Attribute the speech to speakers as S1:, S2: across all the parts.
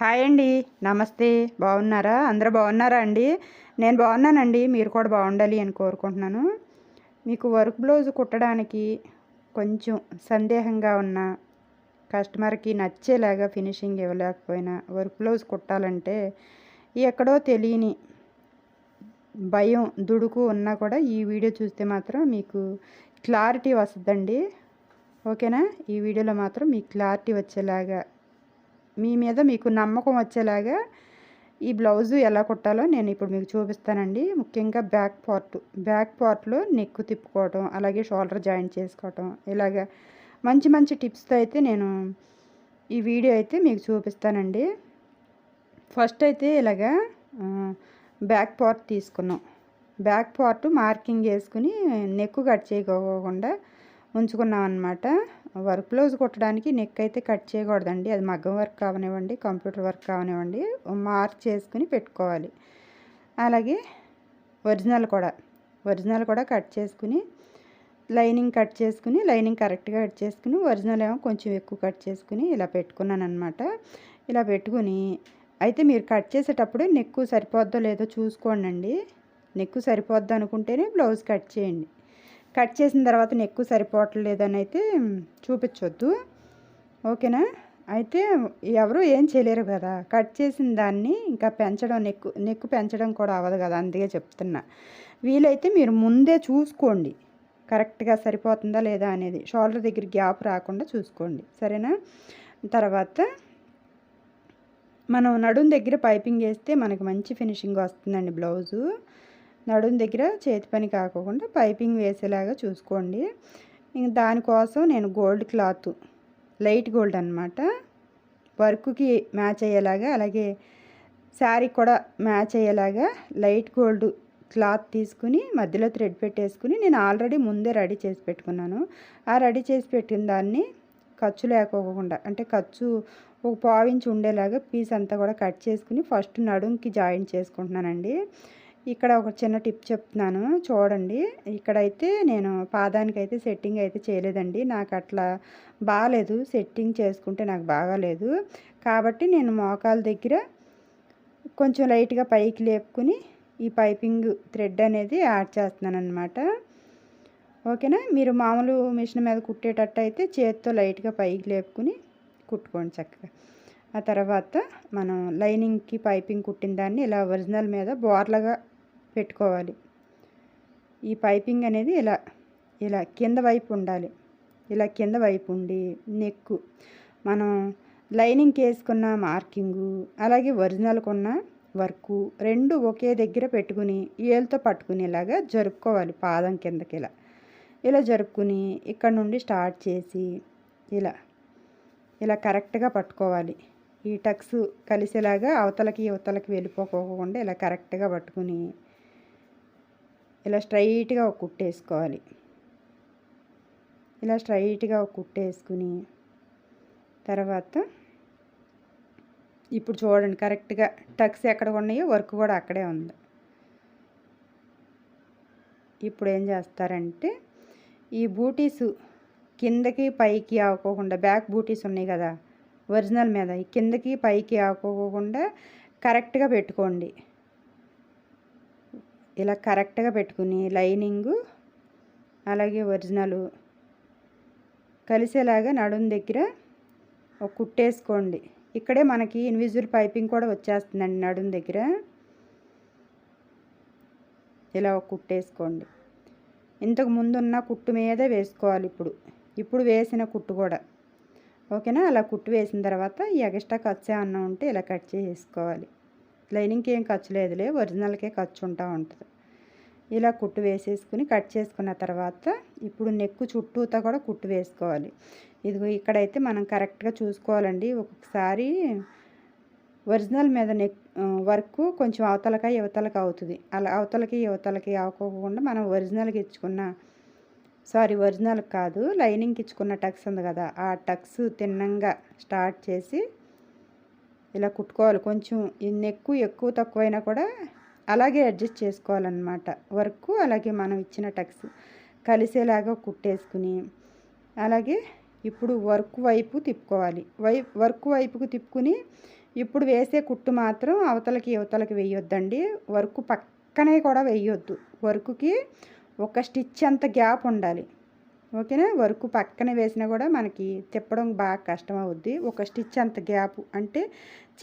S1: Hi అండి. నమస్తే. బాగున్నారా? అందరూ బాగున్నారా అండి? నేను బాగున్నానండి. మీరు కూడా బాగుండాలి అని కోరుకుంటున్నాను. మీకు వర్క్ బ్లౌజ్ కుట్టడానికి కొంచెం సందేహంగా ఉన్న కస్టమర్కి నచ్చేలాగా ఫినిషింగ్ ఇవ్వలేకపోయినా వర్క్ బ్లౌజ్ కుట్టాలంటే ఎక్కడో తెలియని భయం దుడుకు ఉన్నా కూడా ఈ వీడియో చూస్తే మాత్రం మీకు క్లారిటీ వస్తుందండి. ఓకేనా? ఈ వీడియోలో మాత్రం మీకు క్లారిటీ వచ్చేలాగా మీ మీద మీకు నమ్మకం వచ్చేలాగా ఈ బ్లౌజు ఎలా కుట్టాలో నేను ఇప్పుడు మీకు చూపిస్తానండి. ముఖ్యంగా బ్యాక్ పార్ట్ బ్యాక్ పార్ట్లో నెక్కు తిప్పుకోవటం అలాగే షోల్డర్ జాయింట్ చేసుకోవటం ఇలాగ మంచి మంచి టిప్స్తో అయితే నేను ఈ వీడియో అయితే మీకు చూపిస్తానండి. ఫస్ట్ అయితే ఇలాగా బ్యాక్ పార్ట్ తీసుకున్నాం. బ్యాక్ పార్ట్ మార్కింగ్ వేసుకుని నెక్కు కట్ చేయకోకుండా ఉంచుకున్నాం అనమాట వర్క్ బ్లౌజ్ కుట్టడానికి నెక్ అయితే కట్ చేయకూడదండి. అది మగ్గం వర్క్ కావనివ్వండి కంప్యూటర్ వర్క్ కావనివ్వండి మార్క్ చేసుకుని పెట్టుకోవాలి. అలాగే ఒరిజినల్ కూడా. ఒరిజినల్ కూడా కట్ చేసుకుని లైనింగ్ కట్ చేసుకుని లైనింగ్ కరెక్ట్గా కట్ చేసుకుని ఒరిజినల్ ఏమో కొంచెం ఎక్కువ కట్ చేసుకుని ఇలా పెట్టుకున్నాను అనమాట ఇలా పెట్టుకుని అయితే మీరు కట్ చేసేటప్పుడు నెక్కు సరిపోద్దో లేదో చూసుకోండి నెక్కు సరిపోద్ది అనుకుంటేనే బ్లౌజ్ కట్ చేయండి. కట్ చేసిన తర్వాత నెక్కు సరిపోవట్లేదని అయితే చూపించొద్దు. ఓకేనా? అయితే ఎవరు ఏం చేయలేరు కదా. కట్ చేసిన దాన్ని ఇంకా పెంచడం నెక్కు నెక్కు పెంచడం కూడా అవ్వదు కదా అందుకే చెప్తున్నా. వీలైతే మీరు ముందే చూసుకోండి. కరెక్ట్గా సరిపోతుందా లేదా అనేది. షోల్డర్ దగ్గర గ్యాప్ రాకుండా చూసుకోండి. సరేనా? తర్వాత మనం నడుం దగ్గర పైపింగ్ వేస్తే మనకి మంచి ఫినిషింగ్ వస్తుందండి బ్లౌజు. నడుం దగ్గర చేతి పని కాకుండా పైపింగ్ వేసేలాగా చూసుకోండి. ఇంక దానికోసం నేను గోల్డ్ క్లాత్ లైట్ గోల్డ్ అనమాట వర్క్కి మ్యాచ్ అయ్యేలాగా అలాగే శారీ కూడా మ్యాచ్ అయ్యేలాగా లైట్ గోల్డ్ క్లాత్ తీసుకుని మధ్యలో థ్రెడ్ పెట్టేసుకుని నేను ఆల్రెడీ ముందే రెడీ చేసి పెట్టుకున్నాను. ఆ రెడీ చేసి పెట్టిన దాన్ని ఖర్చు లేకోకుండా అంటే ఖర్చు ఒక పావించి ఉండేలాగా పీస్ అంతా కూడా కట్ చేసుకుని ఫస్ట్ నడుంకి జాయింట్ చేసుకుంటున్నానండి. ఇక్కడ ఒక చిన్న టిప్ చెప్తున్నాను. చూడండి. ఇక్కడైతే నేను పాదానికైతే సెట్టింగ్ అయితే చేయలేదండి. నాకు అట్లా బాగాలేదు సెట్టింగ్ చేసుకుంటే నాకు బాగాలేదు కాబట్టి నేను మోకాల దగ్గర కొంచెం లైట్గా పైకి లేపుకుని ఈ పైపింగ్ థ్రెడ్ అనేది యాడ్ చేస్తున్నాను అనమాట ఓకేనా? మీరు మామూలు మిషన్ మీద కుట్టేటట్టు అయితే చేతితో లైట్గా పైకి లేపుకుని కుట్టుకోండి చక్కగా. ఆ తర్వాత మనం లైనింగ్కి పైపింగ్ కుట్టిన దాన్ని ఇలా ఒరిజినల్ మీద బోర్లగా పెట్టుకోవాలి. ఈ పైపింగ్ అనేది ఇలా ఇలా కింద వైపు ఉండాలి. ఇలా కింద వైపు ఉండి నెక్కు. మనం లైనింగ్కి వేసుకున్న మార్కింగు అలాగే ఒరిజినల్కి ఉన్న వర్కు రెండు ఒకే దగ్గర పెట్టుకుని ఏళ్ళతో పట్టుకునేలాగా జరుపుకోవాలి పాదం కిందకి ఇలా. ఇలా జరుపుకుని ఇక్కడ నుండి స్టార్ట్ చేసి ఇలా ఇలా కరెక్ట్గా పట్టుకోవాలి. ఈ టక్స్ కలిసేలాగా అవతలకి ఇవతలకి వెళ్ళిపోకోకుండా ఇలా కరెక్ట్గా పట్టుకుని ఇలా స్ట్రైట్గా ఒక కుట్టేసుకోవాలి ఇలా స్ట్రైట్గా ఒక కుట్టేసుకుని తర్వాత ఇప్పుడు చూడండి కరెక్ట్గా టక్స్ ఎక్కడ ఉన్నాయో వర్క్ కూడా అక్కడే ఉంది. ఇప్పుడు ఏం చేస్తారంటే ఈ బూటీస్ కిందకి పైకి ఆవుకోకుండా బ్యాక్ బూటీస్ ఉన్నాయి కదా ఒరిజినల్ మీద కిందకి పైకి ఆవుకోకుండా కరెక్ట్గా పెట్టుకోండి. ఇలా కరెక్ట్గా పెట్టుకుని లైనింగు అలాగే ఒరిజినలు కలిసేలాగా నడుం దగ్గర ఒక కుట్టేసుకోండి. ఇక్కడే మనకి ఇన్విజువల్ పైపింగ్ కూడా వచ్చేస్తుందండి నడుం దగ్గర. ఇలా ఒక కుట్టేసుకోండి. ఇంతకు ముందున్న కుట్టు మీదే వేసుకోవాలి ఇప్పుడు. ఇప్పుడు వేసిన కుట్టు కూడా. ఓకేనా? అలా కుట్టు వేసిన తర్వాత ఈ ఎక్స్ట్రా ఖర్చు ఏమన్నా ఉంటే ఇలా కట్ చేసుకోవాలి లైనింగ్కి ఏం ఖర్చు లేదులే ఒరిజినల్కే ఖర్చు ఉంటా ఉంటుంది. ఇలా కుట్టు వేసేసుకుని కట్ చేసుకున్న తర్వాత ఇప్పుడు నెక్కు చుట్టూతో కూడా కుట్టు వేసుకోవాలి. ఇదిగో ఇక్కడైతే మనం కరెక్ట్గా చూసుకోవాలండి. ఒక్కొక్కసారి ఒరిజినల్ మీద నెక్ వర్క్ కొంచెం అవతలక యువతలకి అవుతుంది. అలా అవతలకి యువతలకి అవ్వకోకుండా మనం ఒరిజినల్కి ఇచ్చుకున్న సారీ ఒరిజినల్ కాదు లైనింగ్కి ఇచ్చుకున్న టక్స్ ఉంది కదా ఆ టక్స్ తిన్నంగా స్టార్ట్ చేసి ఇలా కుట్టుకోవాలి. కొంచెం ఇన్ని ఎక్కువ ఎక్కువ తక్కువైనా కూడా అలాగే అడ్జస్ట్ చేసుకోవాలన్నమాట. వర్క్ అలాగే మనం ఇచ్చిన టక్స్ కలిసేలాగా కుట్టేసుకుని అలాగే ఇప్పుడు వర్క్ వైపు తిప్పుకోవాలి. వై వర్క్ వైపుకు తిప్పుకుని ఇప్పుడు వేసే కుట్టు మాత్రం అవతలకి యువతలకి వేయొద్దండి. వర్క్ పక్కనే కూడా వేయొద్దు. వర్క్కి ఒక స్టిచ్ అంత గ్యాప్ ఉండాలి. ఓకేనా? వర్క్ పక్కన వేసినా కూడా మనకి తిప్పడం బాగా కష్టం అవుద్ది ఒక స్టిచ్ అంత గ్యాప్ అంటే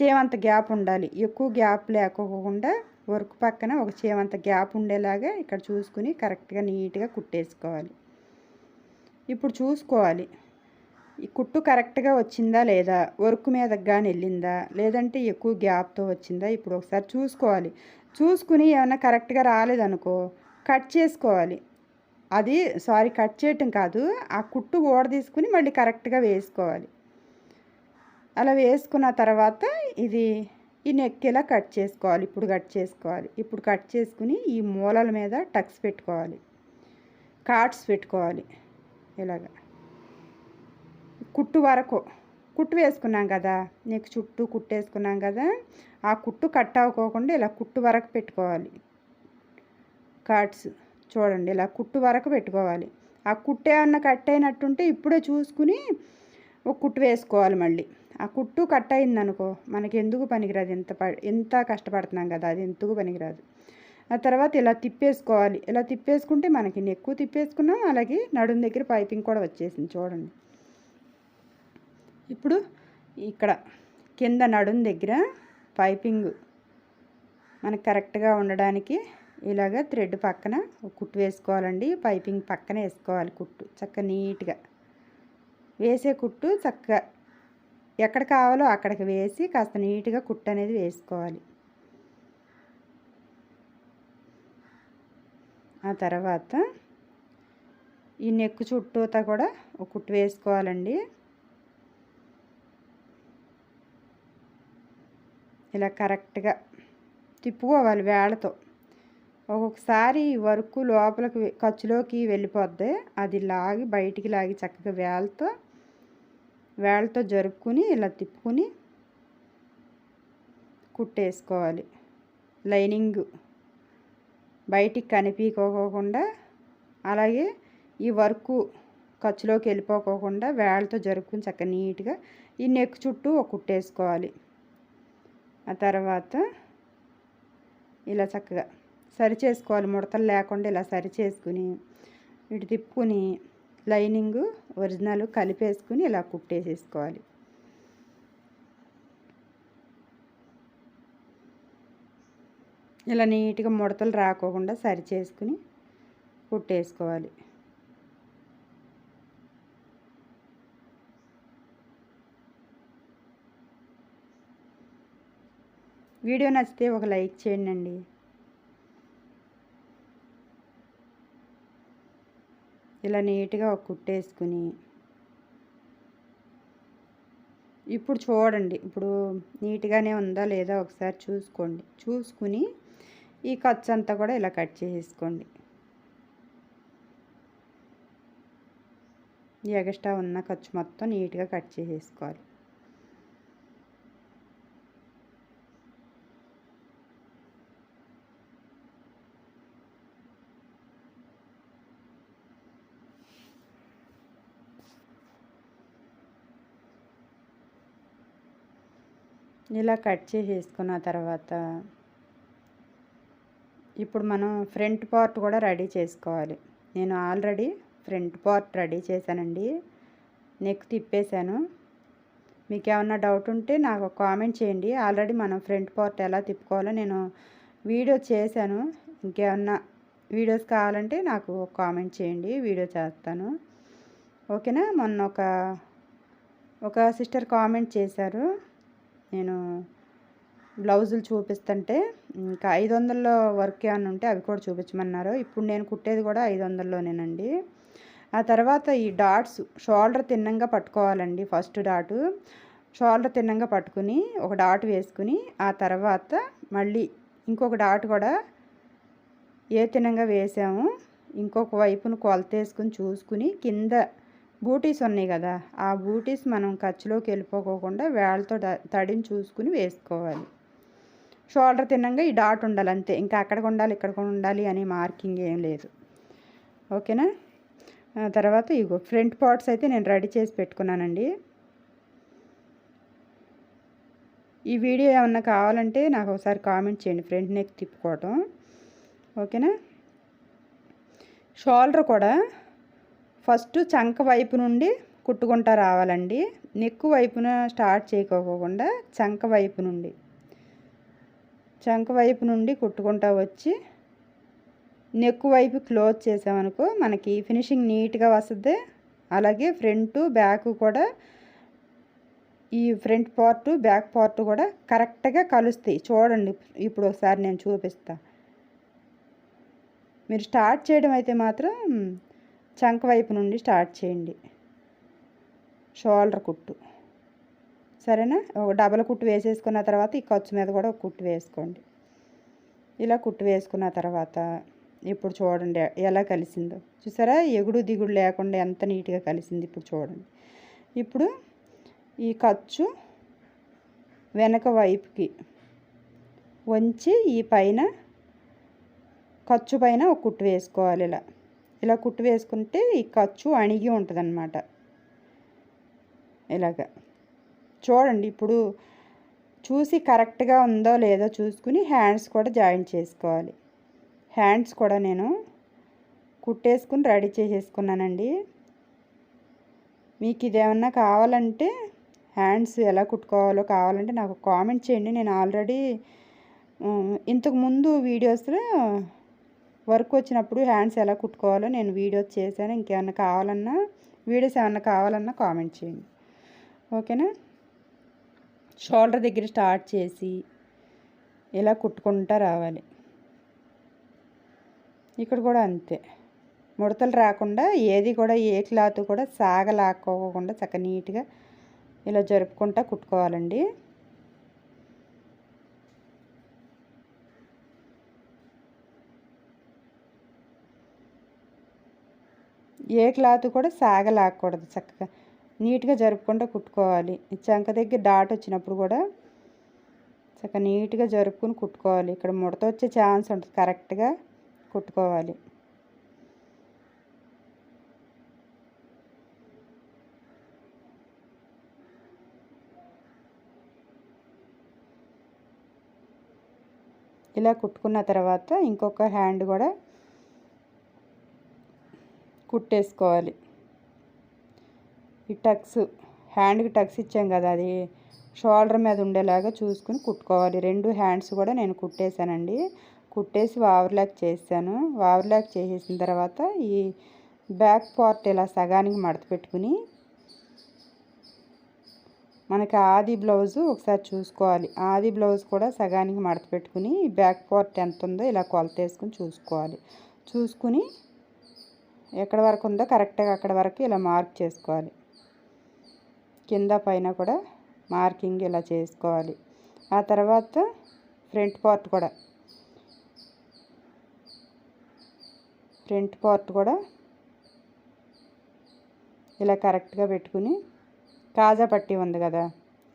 S1: చేవంత గ్యాప్ ఉండాలి. ఎక్కువ గ్యాప్ లేకోకుండా వర్క్ పక్కన ఒక చేవంత గ్యాప్ ఉండేలాగా ఇక్కడ చూసుకుని కరెక్ట్గా నీట్గా కుట్టేసుకోవాలి. ఇప్పుడు చూసుకోవాలి. ఈ కుట్టు కరెక్ట్గా వచ్చిందా లేదా? వర్క్ మీదకి కానీ వెళ్ళిందా? లేదంటే ఎక్కువ గ్యాప్తో వచ్చిందా? ఇప్పుడు ఒకసారి చూసుకోవాలి. చూసుకుని ఏమైనా కరెక్ట్గా రాలేదనుకో కట్ చేసుకోవాలి. అది సారీ కట్ చేయటం కాదు ఆ కుట్టు ఓడ తీసుకుని మళ్ళీ కరెక్ట్గా వేసుకోవాలి. అలా వేసుకున్న తర్వాత ఇది ఈ నెక్ ఇలా కట్ చేసుకోవాలి. ఇప్పుడు కట్ చేసుకోవాలి. ఇప్పుడు కట్ చేసుకుని ఈ మూలల మీద టక్స్ పెట్టుకోవాలి. కార్డ్స్ పెట్టుకోవాలి. ఇలాగ. కుట్టు వరకు. కుట్టు వేసుకున్నాం కదా. నెక్ చుట్టూ కుట్టు వేసుకున్నాం కదా. ఆ కుట్టు కట్ అవ్వకోకుండా ఇలా కుట్టు వరకు పెట్టుకోవాలి. కార్డ్స్. చూడండి ఇలా కుట్టు వరకు పెట్టుకోవాలి. ఆ కుట్టే ఏమన్నా కట్ అయినట్టుంటే ఇప్పుడే చూసుకుని ఒక కుట్టు వేసుకోవాలి మళ్ళీ. ఆ కుట్టు కట్ అయిందనుకో మనకి ఎందుకు పనికిరాదు? ఎంత ప ఎంత కష్టపడుతున్నాం కదా అది ఎందుకు పనికిరాదు? ఆ తర్వాత ఇలా తిప్పేసుకోవాలి. ఇలా తిప్పేసుకుంటే మనకి నెక్కు తిప్పేసుకున్నాం అలాగే నడుం దగ్గర పైపింగ్ కూడా వచ్చేసింది చూడండి. ఇప్పుడు ఇక్కడ కింద నడుం దగ్గర పైపింగ్ మనకు కరెక్ట్గా ఉండడానికి ఇలాగ థ్రెడ్ పక్కన కుట్టు వేసుకోవాలండి. పైపింగ్ పక్కన వేసుకోవాలి కుట్టు చక్క నీట్గా. వేసే కుట్టు చక్కగా ఎక్కడ కావాలో అక్కడికి వేసి కాస్త నీట్గా కుట్టు అనేది వేసుకోవాలి. ఆ తర్వాత ఈ నెక్కు చుట్టూతా కూడా ఒక కుట్టు వేసుకోవాలండి. ఇలా కరెక్ట్గా తిప్పుకోవాలి వేళతో ఒక్కొక్కసారి వర్క్ లోపలికి ఖర్చులోకి వెళ్ళిపోద్ది. అది లాగి బయటికి లాగి చక్కగా వేలతో వేళ్ళతో జరుపుకుని ఇలా తిప్పుకుని కుట్టేసుకోవాలి. లైనింగ్ బయటికి కనిపించుకోకుండా అలాగే ఈ వర్క్ ఖర్చులోకి వెళ్ళిపోకోకుండా వేళ్ళతో జరుపుకుని చక్కగా నీట్గా ఈ నెక్ చుట్టూ ఒక కుట్టేసుకోవాలి. ఆ తర్వాత ఇలా చక్కగా సరి చేసుకోవాలి ముడతలు లేకుండా ఇలా సరి చేసుకుని ఇటు తిప్పుకుని లైనింగ్ ఒరిజినల్ కలిపేసుకుని ఇలా కుట్టేసేసుకోవాలి. ఇలా నీట్గా ముడతలు రాకోకుండా సరి చేసుకుని కుట్టేసుకోవాలి. వీడియో నచ్చితే ఒక లైక్ చేయండి ఇలా నీట్గా ఒక కుట్టేసుకుని ఇప్పుడు చూడండి. ఇప్పుడు నీట్గానే ఉందా లేదా ఒకసారి చూసుకోండి. చూసుకుని ఈ ఖర్చు అంతా కూడా ఇలా కట్ చేసేసుకోండి. ఎగస్ట్రా ఉన్న ఖర్చు మొత్తం నీట్గా కట్ చేసేసుకోవాలి. ఇలా కట్ చేసేసుకున్న తర్వాత ఇప్పుడు మనం ఫ్రంట్ పార్ట్ కూడా రెడీ చేసుకోవాలి. నేను ఆల్రెడీ ఫ్రంట్ పార్ట్ రెడీ చేశానండి. నెక్ తిప్పేశాను. మీకు ఏమన్నా డౌట్ ఉంటే నాకు కామెంట్ చేయండి. ఆల్రెడీ మనం ఫ్రంట్ పార్ట్ ఎలా తిప్పుకోవాలో నేను వీడియో చేశాను. ఇంకేమన్నా వీడియోస్ కావాలంటే నాకు కామెంట్ చేయండి. వీడియో చేస్తాను. ఓకేనా? మొన్న ఒక ఒక సిస్టర్ కామెంట్ చేశారు. నేను బ్లౌజులు చూపిస్తుంటే ఇంకా ఐదు వందల్లో వర్క్ ఏమన్నా ఉంటే అవి కూడా చూపించమన్నారు. ఇప్పుడు నేను కుట్టేది కూడా ఐదు వందల్లోనేనండి. ఆ తర్వాత ఈ డాట్స్ షోల్డర్ తిన్నంగా పట్టుకోవాలండి ఫస్ట్ డాటు. షోల్డర్ తిన్నంగా పట్టుకుని ఒక డాట్ వేసుకుని ఆ తర్వాత మళ్ళీ ఇంకొక డాట్ కూడా ఏ తిన్నంగా వేసాము ఇంకొక వైపును కొలత వేసుకుని చూసుకుని కింద బూటీస్ ఉన్నాయి కదా ఆ బూటీస్ మనం ఖర్చులోకి వెళ్ళిపోకోకుండా వేళ్ళతో తడిని చూసుకుని వేసుకోవాలి. షోల్డర్ తిన్నంగా ఈ డాట్ ఉండాలి అంతే. ఇంకా అక్కడికి ఉండాలి ఇక్కడ ఉండాలి అనే మార్కింగ్ ఏం లేదు. ఓకేనా? తర్వాత ఇగో ఫ్రంట్ పార్ట్స్ అయితే నేను రెడీ చేసి పెట్టుకున్నానండి. ఈ వీడియో ఏమన్నా కావాలంటే నాకు ఒకసారి కామెంట్ చేయండి ఫ్రంట్ నెక్ తిప్పుకోవటం. ఓకేనా? షోల్డర్ కూడా ఫస్ట్ చంక వైపు నుండి కుట్టుకుంటా రావాలండి. నెక్కు వైపున స్టార్ట్ చేయకోకుండా చంక వైపు నుండి. చంక వైపు నుండి కుట్టుకుంటా వచ్చి నెక్కు వైపు క్లోజ్ చేసామనుకో మనకి ఫినిషింగ్ నీట్గా వస్తుంది. అలాగే ఫ్రంట్ బ్యాక్ కూడా ఈ ఫ్రంట్ పార్ట్ బ్యాక్ పార్ట్ కూడా కరెక్ట్గా కలుస్తాయి. చూడండి ఇప్పుడు ఒకసారి నేను చూపిస్తా. మీరు స్టార్ట్ చేయడం అయితే మాత్రం చంక వైపు నుండి స్టార్ట్ చేయండి. షోల్డర్ కుట్టు. సరేనా? ఒక డబల్ కుట్టు వేసేసుకున్న తర్వాత ఈ ఖర్చు మీద కూడా ఒక కుట్టు వేసుకోండి. ఇలా కుట్టు వేసుకున్న తర్వాత ఇప్పుడు చూడండి ఎలా కలిసిందో. చూసారా? ఎగుడు దిగుడు లేకుండా ఎంత నీట్గా కలిసింది ఇప్పుడు చూడండి. ఇప్పుడు ఈ ఖర్చు వెనక వైపుకి వంచి ఈ పైన ఖర్చు పైన ఒక కుట్టు వేసుకోవాలి ఇలా. ఇలా కుట్టు వేసుకుంటే ఈ ఖర్చు అణిగి ఉంటుంది అన్నమాట ఇలాగ. చూడండి ఇప్పుడు చూసి కరెక్ట్గా ఉందో లేదో చూసుకుని హ్యాండ్స్ కూడా జాయిన్ చేసుకోవాలి. హ్యాండ్స్ కూడా నేను కుట్టేసుకుని రెడీ చేసేసుకున్నానండి. మీకు ఇదేమన్నా కావాలంటే హ్యాండ్స్ ఎలా కుట్టుకోవాలో కావాలంటే నాకు కామెంట్ చేయండి. నేను ఆల్రెడీ ఇంతకుముందు వీడియోస్లో వర్క్ వచ్చినప్పుడు హ్యాండ్స్ ఎలా కుట్టుకోవాలో నేను వీడియోస్ చేశాను. ఇంకేమన్నా కావాలన్నా వీడియోస్ ఏమన్నా కావాలన్నా కామెంట్ చేయండి. ఓకేనా? షోల్డర్ దగ్గర స్టార్ట్ చేసి ఇలా కుట్టుకుంటా రావాలి. ఇక్కడ కూడా అంతే. ముడతలు రాకుండా ఏది కూడా ఏ క్లాత్ కూడా సాగలాక్కోకుండా చక్క నీట్గా ఇలా జరుపుకుంటా కుట్టుకోవాలండి. ఏ క్లాత్ కూడా సాగలాక్కూడదు చక్కగా. నీట్గా జరుపుకుంటూ కుట్టుకోవాలి. చంక దగ్గర డాట్ వచ్చినప్పుడు కూడా చక్కగా నీట్గా జరుపుకుని కుట్టుకోవాలి. ఇక్కడ ముడత వచ్చే ఛాన్స్ ఉంటుంది. కరెక్ట్గా కుట్టుకోవాలి. ఇలా కుట్టుకున్న తర్వాత ఇంకొక హ్యాండ్ కూడా కుట్టేసుకోవాలి. ఈ టక్స్ హ్యాండ్కి టక్స్ ఇచ్చాం కదా అది షోల్డర్ మీద ఉండేలాగా చూసుకుని కుట్టుకోవాలి. రెండు హ్యాండ్స్ కూడా నేను కుట్టేశానండి. కుట్టేసి వావర్లాక్ చేశాను. వావర్లాక్ చేసేసిన తర్వాత ఈ బ్యాక్ పార్ట్ ఇలా సగానికి మడత పెట్టుకుని మనకి ఆది బ్లౌజు ఒకసారి చూసుకోవాలి. ఆది బ్లౌజ్ కూడా సగానికి మడత పెట్టుకుని బ్యాక్ పార్ట్ ఎంత ఉందో ఇలా కొలత వేసుకుని చూసుకోవాలి. చూసుకుని ఎక్కడ వరకు ఉందో కరెక్ట్గా అక్కడ వరకు ఇలా మార్క్ చేసుకోవాలి. కింద పైన కూడా మార్కింగ్ ఇలా చేసుకోవాలి. ఆ తర్వాత ఫ్రంట్ పార్ట్ కూడా. ఫ్రంట్ పార్ట్ కూడా ఇలా కరెక్ట్గా పెట్టుకుని కాజా పట్టి ఉంది కదా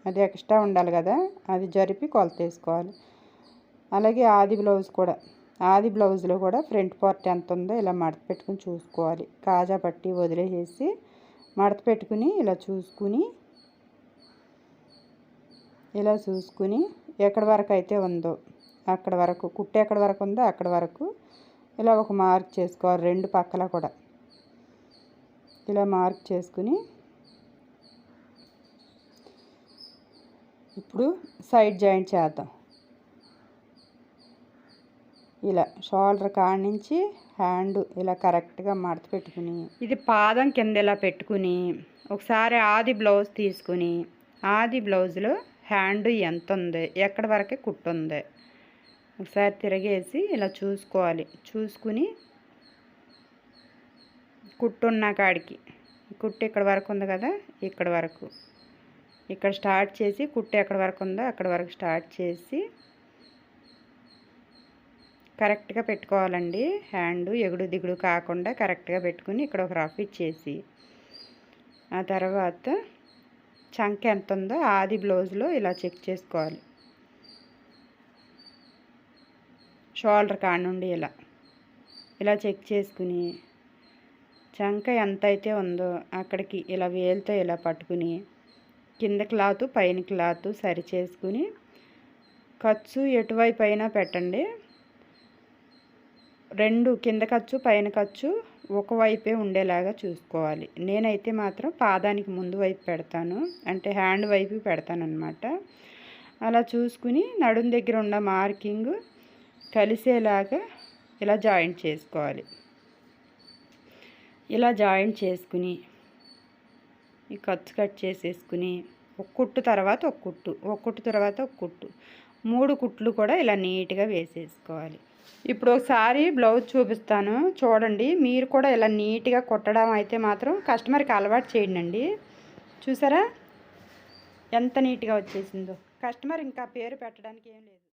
S1: అది ఎక్స్ట్రా ఉండాలి కదా అది జరిపి కొలత వేసుకోవాలి అలాగే ఆది బ్లౌజ్ కూడా. ఆది బ్లౌజ్లో కూడా ఫ్రంట్ పార్ట్ ఎంత ఉందో ఇలా మడత పెట్టుకుని చూసుకోవాలి. కాజా పట్టి వదిలేసేసి మడత పెట్టుకుని ఇలా చూసుకుని ఇలా చూసుకుని ఎక్కడి వరకు అయితే ఉందో అక్కడ వరకు కుట్ట ఎక్కడి వరకు ఉందో అక్కడ వరకు ఇలా ఒక మార్క్ చేసుకోవాలి. రెండు పక్కల కూడా ఇలా మార్క్ చేసుకుని ఇప్పుడు సైడ్ జాయింట్ చేద్దాం. ఇలా షోల్డర్ కాడ నుంచి హ్యాండ్ ఇలా కరెక్ట్గా మడత పెట్టుకుని ఇది పాదం కింద ఇలా పెట్టుకుని ఒకసారి ఆది బ్లౌజ్ తీసుకుని ఆది బ్లౌజ్లో హ్యాండ్ ఎంత ఉంది ఎక్కడి వరకే కుట్టుంది ఒకసారి తిరగేసి ఇలా చూసుకోవాలి. చూసుకుని కుట్టున్న కాడికి. కుట్టు ఇక్కడ వరకు ఉంది కదా ఇక్కడ వరకు. ఇక్కడ స్టార్ట్ చేసి కుట్టు ఎక్కడ వరకు ఉందో అక్కడ వరకు స్టార్ట్ చేసి కరెక్ట్గా పెట్టుకోవాలండి. హ్యాండ్ ఎగుడు దిగుడు కాకుండా కరెక్ట్గా పెట్టుకుని ఇక్కడ ఒక రఫ్ ఇచ్చేసి ఆ తర్వాత చంక ఎంత ఉందో ఆది బ్లౌజ్లో ఇలా చెక్ చేసుకోవాలి. షోల్డర్ కాడ నుండి ఇలా ఇలా చెక్ చేసుకుని చంక ఎంత అయితే ఉందో అక్కడికి ఇలా వేలుతో ఇలా పట్టుకుని కింద క్లాత్ పైన క్లాత్ సరి చేసుకుని ఖర్చు ఎటువైపు అయినా పెట్టండి. రెండు కింద ఖర్చు పైన ఖర్చు ఒకవైపే ఉండేలాగా చూసుకోవాలి. నేనైతే మాత్రం పాదానికి ముందు వైపు పెడతాను. అంటే హ్యాండ్ వైపు పెడతాను అనమాట అలా చూసుకుని నడుం దగ్గర ఉన్న మార్కింగ్ కలిసేలాగా ఇలా జాయింట్ చేసుకోవాలి. ఇలా జాయింట్ చేసుకుని ఈ ఖర్చు కట్ చేసేసుకుని ఒక కుట్టు తర్వాత ఒక కుట్టు ఒక కుట్టు తర్వాత ఒక కుట్టు. మూడు కుట్లు కూడా ఇలా నీట్గా వేసేసుకోవాలి. ఇప్పుడు ఒకసారి బ్లౌజ్ చూపిస్తాను. చూడండి మీరు కూడా ఇలా నీట్గా కుట్టడం అయితే మాత్రం కస్టమర్కి అలవాటు చేయండి చూసారా? ఎంత నీట్గా వచ్చేసిందో. కస్టమర్ ఇంకా పేరు పెట్టడానికి ఏం లేదు.